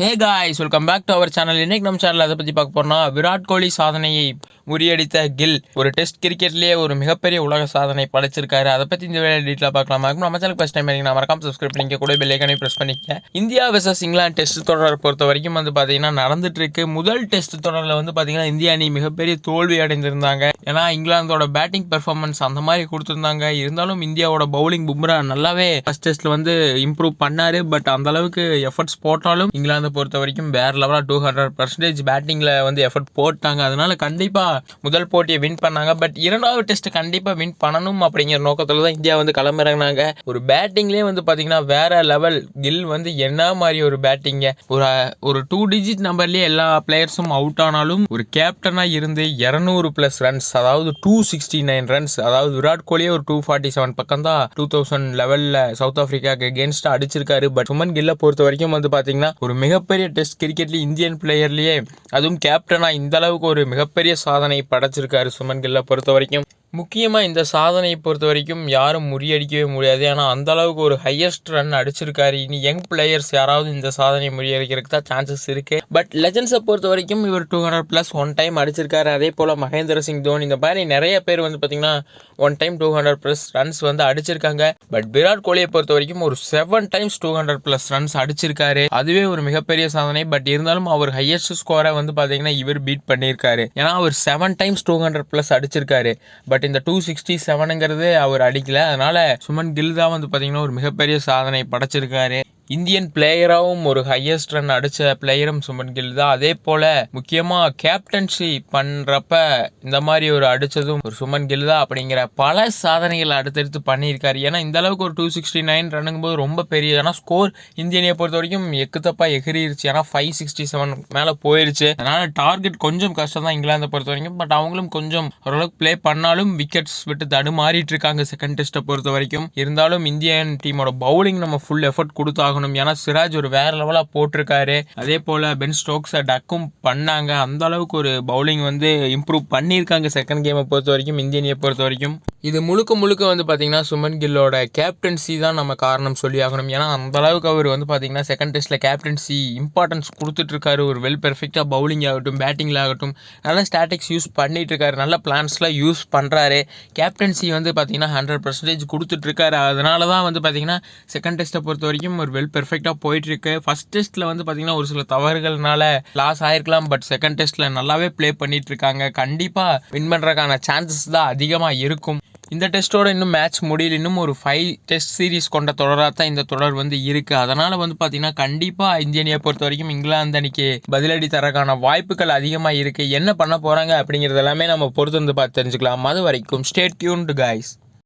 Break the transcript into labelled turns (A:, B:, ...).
A: Hey guys welcome back to our channel இன்னைக்கு நம்ம channel அதை பற்றி பார்க்க போறோம்னா விராட் கோலி சாதனையை முறியடித்த கில். ஒரு டெஸ்ட் கிரிக்கெட்லேயே ஒரு மிகப்பெரிய உலக சாதனை படைச்சிருக்காரு. அதை பற்றி இந்த வேலை டீட்டெயிலாக பார்க்கலாம்? அதுக்கு நம்ம சேனல் ஃபஸ்ட் டைம் நான் மறக்காம சப்ஸ்கிரைப் பண்ணிக்க கூட பெல்லைக்கானே ப்ரெஸ் பண்ணிக்க இந்தியா வெர்சஸ் இங்கிலாந்து டெஸ்ட் தொடரை பொறுத்த வரைக்கும் வந்து பார்த்தீங்கன்னா நடந்துட்டு இருக்கு. முதல் டெஸ்ட் தொடரில் வந்து பார்த்தீங்கன்னா இந்திய அணி மிகப்பெரிய தோல்வி அடைந்திருந்தாங்க. ஏன்னா இங்கிலாந்தோட பேட்டிங் பெர்ஃபார்மன்ஸ் அந்த மாதிரி கொடுத்துருந்தாங்க. இருந்தாலும் இந்தியாவோட பவுலிங் பும்ரா நல்லாவே ஃபர்ஸ்ட் டெஸ்ட்ல வந்து இம்ப்ரூவ் பண்ணாரு. பட் அந்த அளவுக்கு எஃபர்ட்ஸ் போட்டாலும் இங்கிலாந்தை பொறுத்த வரைக்கும் வேற லெவலாக டூ ஹண்ட்ரட் பர்சன்டேஜ் பேட்டிங்கில் வந்து எஃபர்ட் போட்டாங்க. அதனால கண்டிப்பாக முதல் போட்டியை வின் பண்ணாங்க. பட் இரண்டாவது டெஸ்ட் கண்டிப்பாக வின் பண்ணணும் அப்படிங்கிற நோக்கத்தில் தான் இந்தியா வந்து களமிறங்கினாங்க. ஒரு பேட்டிங்லேயே வந்து பார்த்தீங்கன்னா வேற லெவல் கில் வந்து என்ன மாதிரி ஒரு பேட்டிங்க ஒரு ஒரு டூ டிஜிட் நம்பர்லேயே எல்லா பிளேயர்ஸும் அவுட் ஆனாலும் ஒரு கேப்டனாக இருந்து இரநூறு ப்ளஸ் ரன்ஸ் அதாவது டூ சிக்ஸ்டி நைன் ரன்ஸ் அதாவது விராட் கோலியே ஒரு டூ ஃபார்ட்டி செவன் பக்கம் தான் டூ தௌசண்ட் லெவலில் சவுத் ஆஃப்ரிக்காக்கு அகேன்ஸ்டாக அடிச்சிருக்காரு. பட் சுமன் கில்லை பொறுத்த வரைக்கும் வந்து பார்த்தீங்கன்னா ஒரு மிகப்பெரிய டெஸ்ட் கிரிக்கெட்லேயே இந்தியன் பிளேயர்லேயே அதுவும் கேப்டனாக இந்த அளவுக்கு ஒரு மிகப்பெரிய சாதனை படைச்சிருக்காரு சுமன் கில்லை பொறுத்த வரைக்கும். முக்கியமாக இந்த சாதனையை பொறுத்த வரைக்கும் யாரும் முறியடிக்கவே முடியாது. ஏன்னா அந்தளவுக்கு ஒரு ஹையஸ்ட் ரன் அடிச்சிருக்காரு. இனி யங் பிளேயர்ஸ் யாராவது இந்த சாதனையை முறியடிக்கிறதுக்கு தான் சான்சஸ் இருக்குது பட் லெஜண்ட்ஸை பொறுத்த வரைக்கும் இவர் two hundred plus one time அடிச்சிருக்காரு. அதே போல் மகேந்திர சிங் தோனி. இந்த மாதிரி நிறைய பேர் வந்து பார்த்தீங்கன்னா one time two hundred plus runs வந்து அடிச்சிருக்காங்க. பட் விராட் கோலியை பொறுத்த வரைக்கும் ஒரு seven times two hundred plus runs அடிச்சிருக்காரு. அதுவே ஒரு மிகப்பெரிய சாதனை. பட் இருந்தாலும் அவர் ஹையஸ்ட் ஸ்கோரை வந்து பார்த்தீங்கன்னா இவர் பீட் பண்ணியிருக்காரு. ஏன்னா அவர் seven times two hundred plus அடிச்சிருக்காரு. பட் இந்த டூ சிக்ஸ்டி செவனுங்கிறது அவர் அடிக்கல. அதனால சுமன் கில் தான் வந்து பார்த்தீங்கன்னா ஒரு மிகப்பெரிய சாதனை படைச்சிருக்காரு. இந்தியன் பிளேயராகவும் ஒரு ஹையஸ்ட் ரன் அடித்த பிளேயரும் சுமன் கில் தான். அதே போல் முக்கியமாக கேப்டன்சி பண்ணுறப்ப இந்த மாதிரி ஒரு அடித்ததும் ஒரு சுமன் கில் தான் அப்படிங்கிற பல சாதனைகள் அடுத்தடுத்து பண்ணியிருக்காரு. ஏன்னா இந்த அளவுக்கு ஒரு டூ சிக்ஸ்டி நைன் ரன்னுங்கும் போது ரொம்ப பெரிய ஏன்னா ஸ்கோர் இந்தியனையை பொறுத்த வரைக்கும் எக்குத்தப்பா எகிரிருச்சு ஏன்னா ஃபைவ் சிக்ஸ்டி செவன் மேலே போயிருச்சு. அதனால் டார்கெட் கொஞ்சம் கஷ்டம் தான் இங்கிலாந்தை பொறுத்த வரைக்கும் பட் அவங்களும் கொஞ்சம் ஓரளவுக்கு ப்ளே பண்ணாலும் விக்கெட்ஸ் விட்டு தடுமாறிட்டு இருக்காங்க செகண்ட் டெஸ்ட்டை பொறுத்த வரைக்கும் இருந்தாலும் இந்தியன் டீமோட பவுலிங் நம்ம ஃபுல் எஃபர்ட் கொடுத்தாகணும். ஏன்னா சிராஜ் ஒரு வேற லெவலாக போட்டிருக்காரு. அதே போல் பென் ஸ்டோக்ஸை டக்கும் பண்ணாங்க. அந்த அளவுக்கு ஒரு பவுலிங் வந்து இம்ப்ரூவ் பண்ணியிருக்காங்க செகண்ட் கேமை பொறுத்த வரைக்கும் இந்தியனியை பொறுத்த வரைக்கும். இது முழுக்க முழுக்க வந்து பார்த்தீங்கன்னா சுமன் கில்லோட கேப்டன்சி தான் நம்ம காரணம் சொல்லி ஆகணும். ஏன்னா அந்த அளவுக்கு அவர் வந்து பார்த்தீங்கன்னா செகண்ட் டெஸ்ட்டில் கேப்டன்சி இம்பார்ட்டன்ஸ் கொடுத்துட்டு இருக்காரு ஒரு வெல் பெர்ஃபெக்டாக பவுலிங் ஆகட்டும் பேட்டிங்கில் ஆகட்டும். நல்ல ஸ்டாட்டிக்ஸ் யூஸ் பண்ணிட்டு இருக்காரு நல்ல பிளான்ஸ்லாம் யூஸ் பண்ணுறாரு கேப்டன்சி வந்து பார்த்தீங்கன்னா ஹண்ட்ரட் பர்சன்டேஜ் கொடுத்துட்ருக்காரு. அதனால தான் வந்து பார்த்தீங்கன்னா செகண்ட் டெஸ்ட்டை பொறுத்த வரைக்கும் ஒரு வெல் பெர்ஃபெக்டாக போயிட்டுருக்கு. ஃபஸ்ட் டெஸ்ட்டில் வந்து பார்த்தீங்கன்னா ஒரு சில தவறுகள்னால லாஸ் ஆயிருக்கலாம். பட் செகண்ட் டெஸ்ட்டில் நல்லாவே ப்ளே பண்ணிகிட்ருக்காங்க கண்டிப்பாக வின் பண்ணுறதுக்கான சான்சஸ் தான் அதிகமாக இருக்கும். இந்த டெஸ்ட்டோட இன்னும் மேட்ச் முடியல. இன்னும் ஒரு ஃபைவ் டெஸ்ட் சீரிஸ் கொண்ட தொடராக தான் இந்த தொடர் வந்து இருக்குது அதனால் வந்து பார்த்தீங்கன்னா கண்டிப்பாக இந்திய அணியை பொறுத்த வரைக்கும் இங்கிலாந்து அணிக்கு பதிலடி தரக்கான வாய்ப்புகள் அதிகமாக இருக்குது என்ன பண்ண போகிறாங்க அப்படிங்கிறது எல்லாமே நம்ம பொறுத்து வந்து பார்த்து தெரிஞ்சுக்கலாம். அது வரைக்கும் ஸ்டேட் டியூன்டு காய்ஸ்